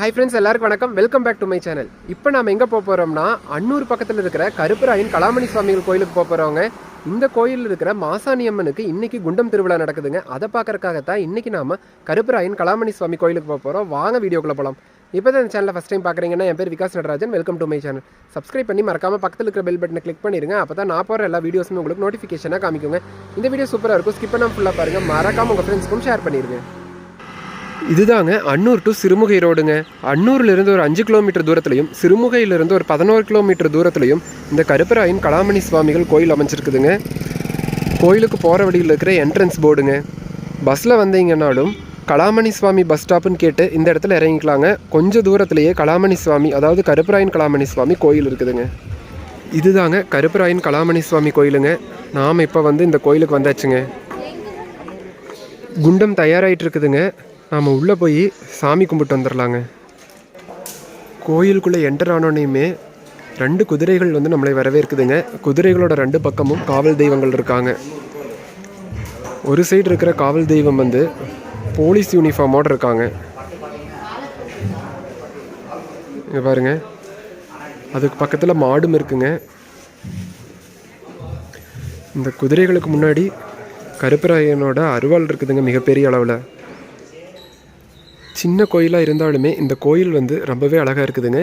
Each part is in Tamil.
ஹாய் ஃப்ரெண்ட்ஸ் எல்லாருக்கும் வணக்கம். Welcome back to my channel இப்போ நம்ம எங்கே போக போகிறோம்னா அன்னூர் பக்கத்தில் இருக்கிற கருப்பராயன் கலாமணி சுவாமிகள் கோயிலுக்கு போக போகிறவங்க இந்த கோயிலில் இருக்கிற மாசாணி அம்மனுக்கு குண்டம் திருவிழா நடக்குதுங்க. அதை பார்க்கறதுக்காகத்தான் இன்றைக்கி நாம் கருப்பராயன் கலாமணி சுவாமி கோயிலுக்கு போக போகிறோம் வாங்க வீடியோக்குள்ளே போகலாம் இப்போ தான் இந்த சேனலை ஃபஸ்ட் டைம் பார்க்குறீங்கன்னா என் பேர் Vikas Natarajan. Welcome to my channel subscribe பண்ணி மறக்காமல் பக்கத்தில் இருக்கிற பெல் பட்டனை கிளிக் பண்ணிடுங்க அப்போ தான் நான் போகிற எல்லா வீடியோஸுமே உங்களுக்கு நோட்டிஃபிகேஷனாக காமிக்குங்க. இந்த வீடியோ சூப்பராக இருக்கும். ஸ்கிப் பண்ணாமல் ஃபுல்லாக பாருங்கள் மறக்காம உங்கள் ஃப்ரெண்ட்ஸ்க்கும் ஷேர் பண்ணிடுங்க இதுதாங்க அன்னூர் டு சிறுமுகை ரோடுங்க. அன்னூர்லேருந்து ஒரு அஞ்சு கிலோமீட்டர் தூரத்துலையும் சிறுமுகையிலிருந்து ஒரு பதினோரு கிலோமீட்டர் தூரத்துலையும் இந்த கருப்பராயன் கலாமணி சுவாமிகள் கோயில் அமைஞ்சிருக்குதுங்க. கோயிலுக்கு போகிற வழியில் இருக்கிற என்ட்ரன்ஸ் போர்டுங்க பஸ்ஸில் வந்தீங்கன்னாலும் கலாமணி சுவாமி பஸ் ஸ்டாப்புன்னு கேட்டு இந்த இடத்துல இறங்கிக்கலாங்க. கொஞ்சம் தூரத்துலேயே கலாமணி சுவாமி அதாவது கருப்பராயன் கலாமணி சுவாமி கோயில் இருக்குதுங்க. இதுதாங்க கருப்பராயன் கலாமணி சுவாமி கோயிலுங்க. நாம் இப்போ வந்து இந்த கோயிலுக்கு வந்தாச்சுங்க. குண்டம் தயாராகிட்டு இருக்குதுங்க. நாம் உள்ளே போய் சாமி கும்பிட்டு வந்துடலாங்க கோயிலுக்குள்ளே என்டர் ஆனோடனையுமே ரெண்டு குதிரைகள் வந்து நம்மளை வரவேற்குதுங்க. குதிரைகளோட ரெண்டு பக்கமும் காவல் தெய்வங்கள் இருக்காங்க. ஒரு சைடு இருக்கிற காவல் தெய்வம் வந்து போலீஸ் யூனிஃபார்மோடு இருக்காங்க. இங்கே பாருங்க. அதுக்கு பக்கத்தில் மாடும் இருக்குங்க. இந்த குதிரைகளுக்கு முன்னாடி கருப்பராயனோட அருவாள் இருக்குதுங்க மிகப்பெரிய அளவில். சின்ன கோயிலாக இருந்தாலுமே இந்த கோயில் வந்து ரொம்பவே அழகாக இருக்குதுங்க.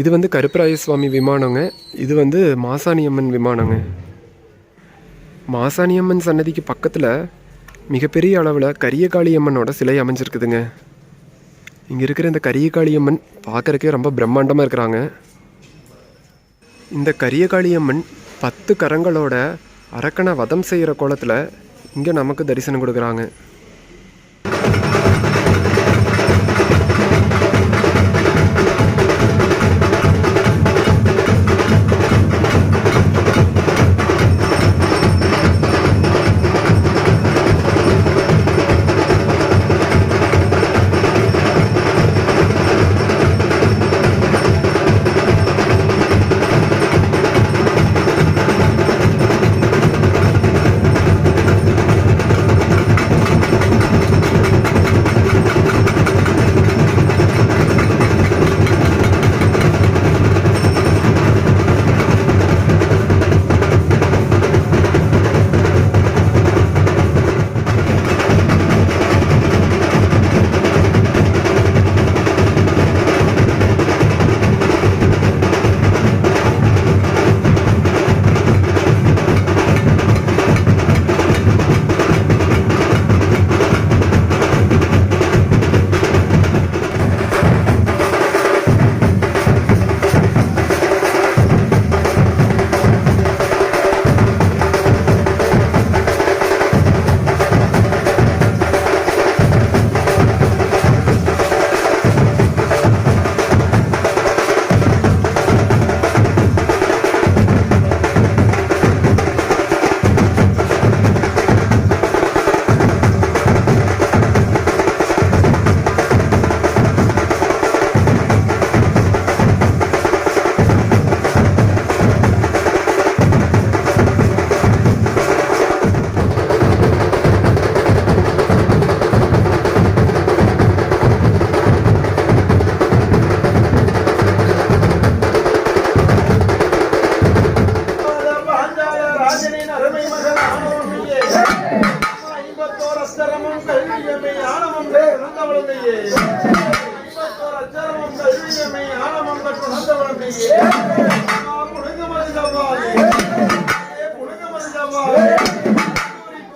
இது வந்து கருப்பராய சுவாமி விமானங்க. இது வந்து மாசாணியம்மன் விமானங்க. மாசாணியம்மன் சன்னதிக்கு பக்கத்தில் மிகப்பெரிய அளவில் கரியகாளியம்மனோட சிலை அமைஞ்சிருக்குதுங்க. இங்கே இருக்கிற இந்த கரியகாளியம்மன் பார்க்குறக்கே ரொம்ப பிரம்மாண்டமாக இருக்கிறாங்க. இந்த கரியகாளியம்மன் பத்து கரங்களோட அரக்கனை வதம் செய்கிற கோலத்தில் இங்கே நமக்கு தரிசனம் கொடுக்குறாங்க.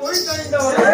போய் தந்தவளே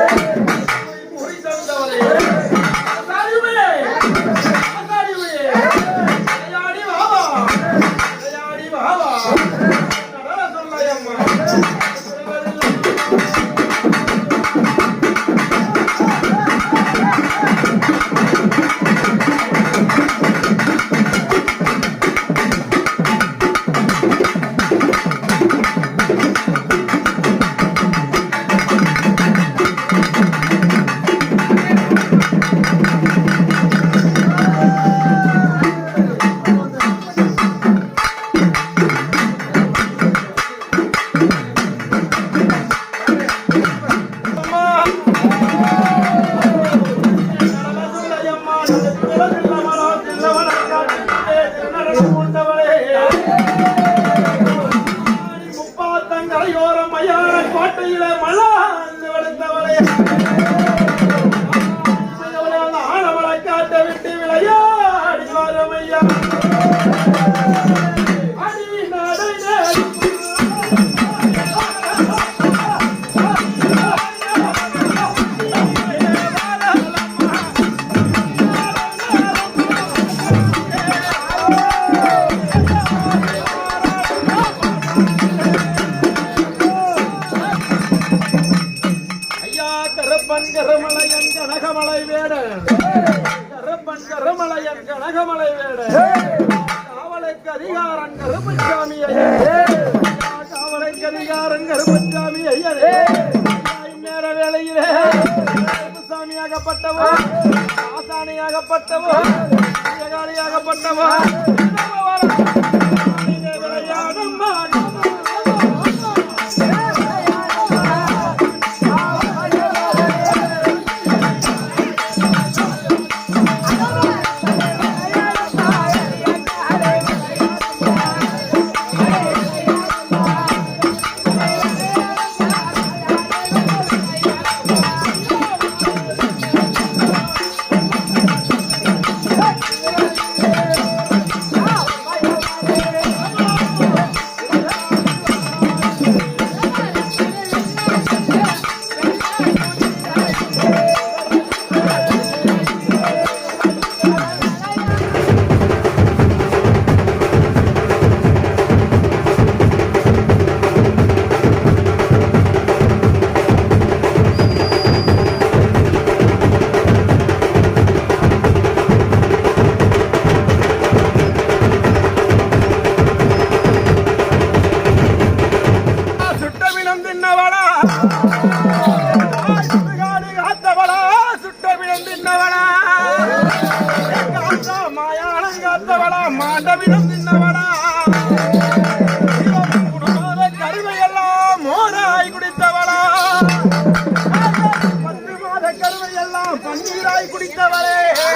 அதிகாரம் கருப்பசாமி ஐயரே காவலைக்கு அதிகாரம் கருப்பசாமி ஐயரே நேர வேளையிலே கருப்பசாமியாகப்பட்டவோ ஆசானியாகப்பட்டவோ வியாபாரியாகப்பட்டவோ விளையாடும்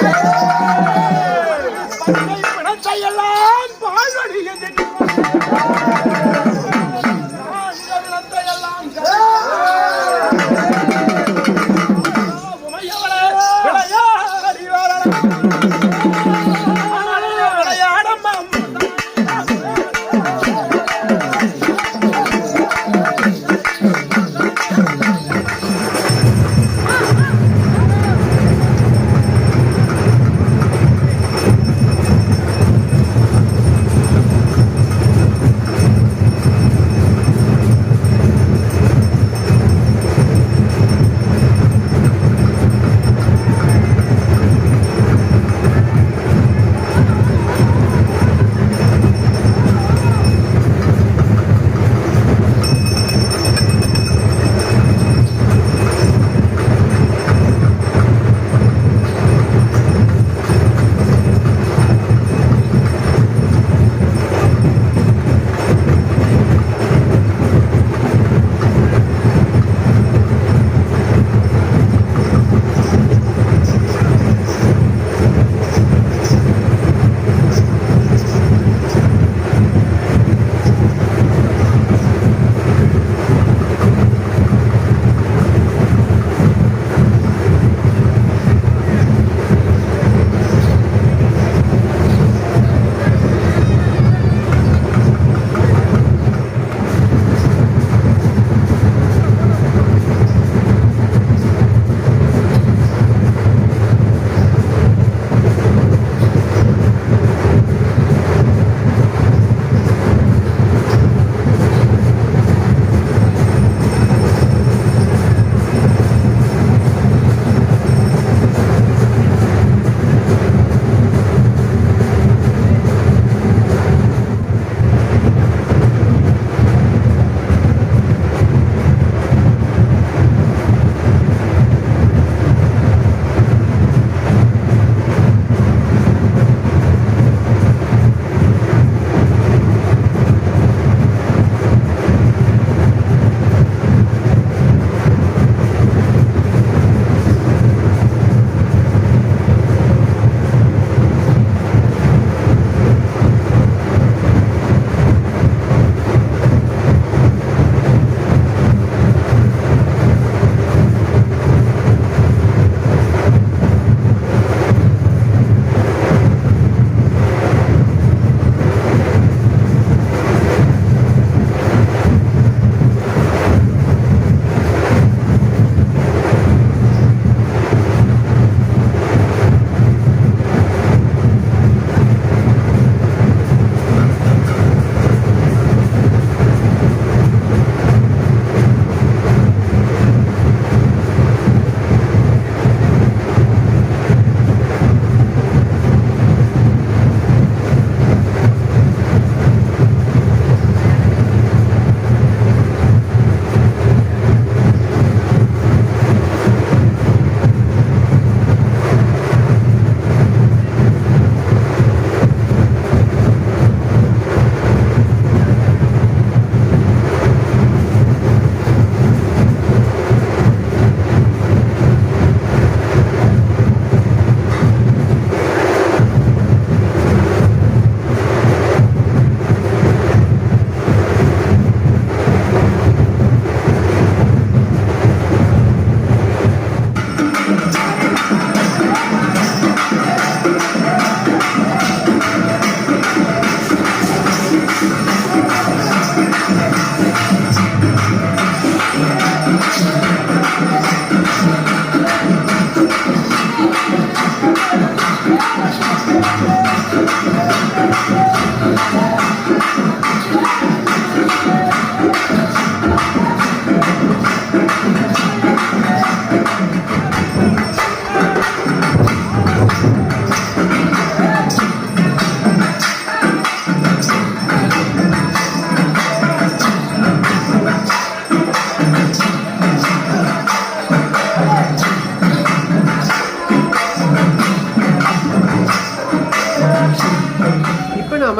Thank you.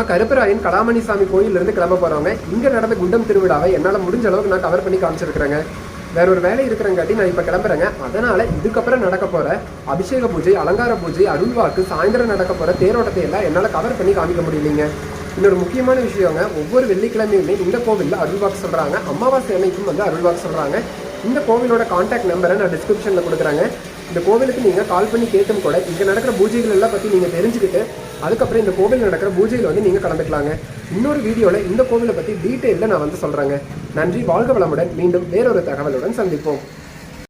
கருப்பராயன் கலாமணி சாமி கோயிலிருந்து கிளம்ப போகிறவங்க இங்கே நடந்த குண்டம் திருவிழாவை என்னால் முடிஞ்ச அளவுக்கு நான் கவர் பண்ணி காமிச்சிருக்கிறேங்க. வேற ஒரு வேலை இருக்கிறங்காட்டி நான் இப்போ கிளம்புறேங்க. அதனால் இதுக்கப்புறம் நடக்க போகிற அபிஷேக பூஜை அலங்கார பூஜை அருள்வாக்கு சாயந்தரம் நடக்க போகிற தேரோட்டத்தை எல்லாம் என்னால் கவர் பண்ணி காமிக்க முடியலைங்க. இன்னொரு முக்கியமான விஷயங்க ஒவ்வொரு வெள்ளிக்கிழமையுமே இந்த கோவிலில் அருள்வாக்கு சொல்கிறாங்க அமாவாசை அன்னைக்கும் வந்து அருள்வாக்கு சொல்கிறாங்க இந்த கோவிலோட கான்டாக்ட் நம்பரை நான் டிஸ்கிரிப்ஷனில் கொடுக்குறேங்க. இந்த கோவிலுக்கு நீங்கள் கால் பண்ணி கேட்டும் கூட இங்கே நடக்கிற பூஜைகள் எல்லாம் பற்றி நீங்கள் தெரிஞ்சுக்கிட்டு அதுக்கப்புறம் இந்த கோவில் நடக்கிற பூஜையில் வந்து நீங்கள் கலந்துக்கலாங்க. இன்னொரு வீடியோவில் இந்த கோவிலை பற்றி டீட்டெயிலில் நான் வந்து சொல்கிறேங்க நன்றி வாழ்க வளமுடன். மீண்டும் வேறொரு தகவலுடன் சந்திப்போம்.